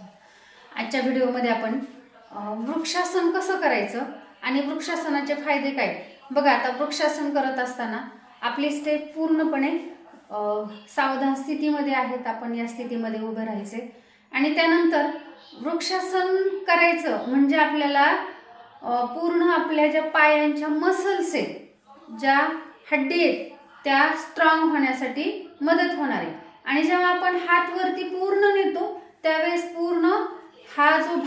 आजच्या व्हिडिओमध्ये आपण वृक्षासन कसं करायचं आणि वृक्षासनाचे फायदे काय? बघा आता वृक्षासन करत असताना आपली स्टेप पूर्णपणे सावधान स्थितीमध्ये आहेत. आपण या स्थितीमध्ये उभे राहायचे. आणि त्यानंतर वृक्षासन करायचं म्हणजे आपल्याला पूर्ण आपल्या ज्या पायांच्या मसल्स आहेत ज्या हड्डी आहेत त्या स्ट्रॉंग होण्यासाठी मदत होणार आहे. आणि जेव्हा आपण हातवरती पूर्ण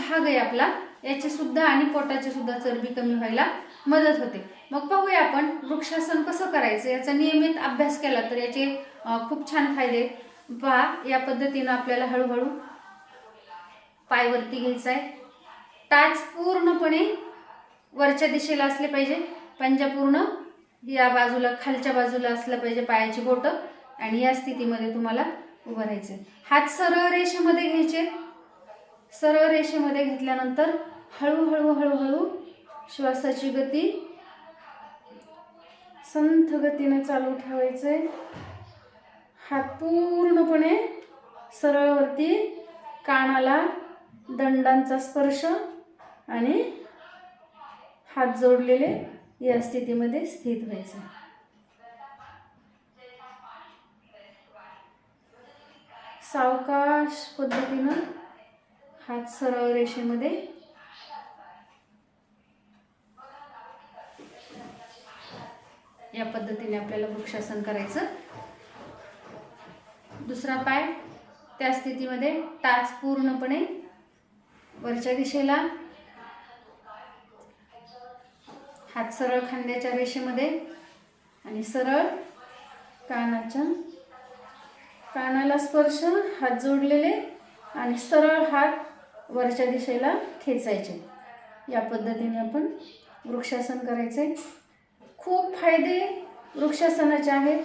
भाग आहे आपला. याची सुद्धा आणि पोटाची सुद्धा चरबी कमी व्हायला मदत होते. मग पाहूया आपण वृक्षासन कसं करायचं? याचा नियमित अभ्यास केला तर याचे खूप छान फायदे पहा. या पद्धतीनं आपल्याला हळूहळू पायवरती घ्यायचा आहे. टाच पूर्णपणे वरच्या दिशेला असले पाहिजे. पंजा पूर्ण या बाजूला खालच्या बाजूला असलं पाहिजे पायाची बोटं. आणि या स्थितीमध्ये तुम्हाला उभं राहायचं हात सरळ रेषेमध्ये घ्यायचे. सरळ रेषेमध्ये घेतल्यानंतर हळूहळू हळूहळू श्वासाची गती संथ गतीने चालू ठेवायचे. हात पूर्णपणे सरळवरती कानाला दंडांचा स्पर्श आणि हात जोडलेले या स्थितीमध्ये स्थित व्हायचं. सावकाश पद्धतीनं हात सरळ रेषेमध्ये. या पद्धतीने आपल्याला वृक्षासन करायचं. दुसरा पाय त्या स्थितीमध्ये टाच पूर्णपणे वरच्या दिशेला. हात सरळ खांद्याच्या रेषेमध्ये आणि सरळ कानाच्या कानाला स्पर्श हात जोडलेले आणि सरळ हात वरच्या दिशेला खेचायचे. या पद्धतीने आपण वृक्षासन करायचे. खूप फायदे वृक्षासनाचे आहेत.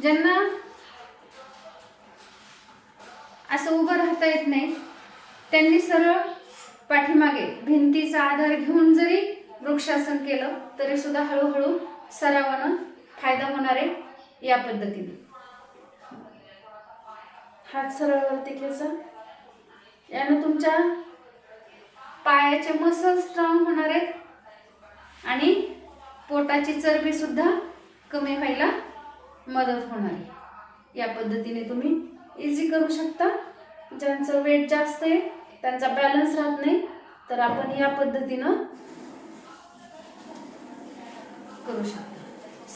ज्यांना असं उभं राहता येत नाही त्यांनी सरळ पाठीमागे भिंतीचा आधार घेऊन जरी वृक्षासन केलं तरी सुद्धा हळूहळू सरावानं फायदा होणार आहे या पद्धतीने. हात सरळवरती खेचा. यानं तुमच्या पायाचे मसल स्ट्रॉंग होणार आहेत. आणि पोटाची चरबी सुद्धा कमी व्हायला मदत होणार आहे. या पद्धतीने तुम्ही इझी करू शकता. ज्यांचं वेट जास्त आहे त्यांचा बॅलन्स राहत नाही तर आपण या पद्धतीनं करू शकता.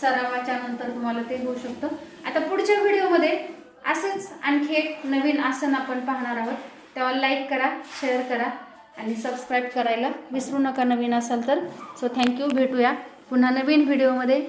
सरावाच्या नंतर तुम्हाला ते होऊ शकतं. आता पुढच्या व्हिडिओमध्ये असंच आणखी एक नवीन आसन आपण पाहणार आहोत. तेव्हा लाईक करा शेअर करा आणि सबस्क्राईब करायला विसरू नका नवीन असाल तर. सो थँक्यू भेटूया पुन्हा नवीन व्हिडिओमध्ये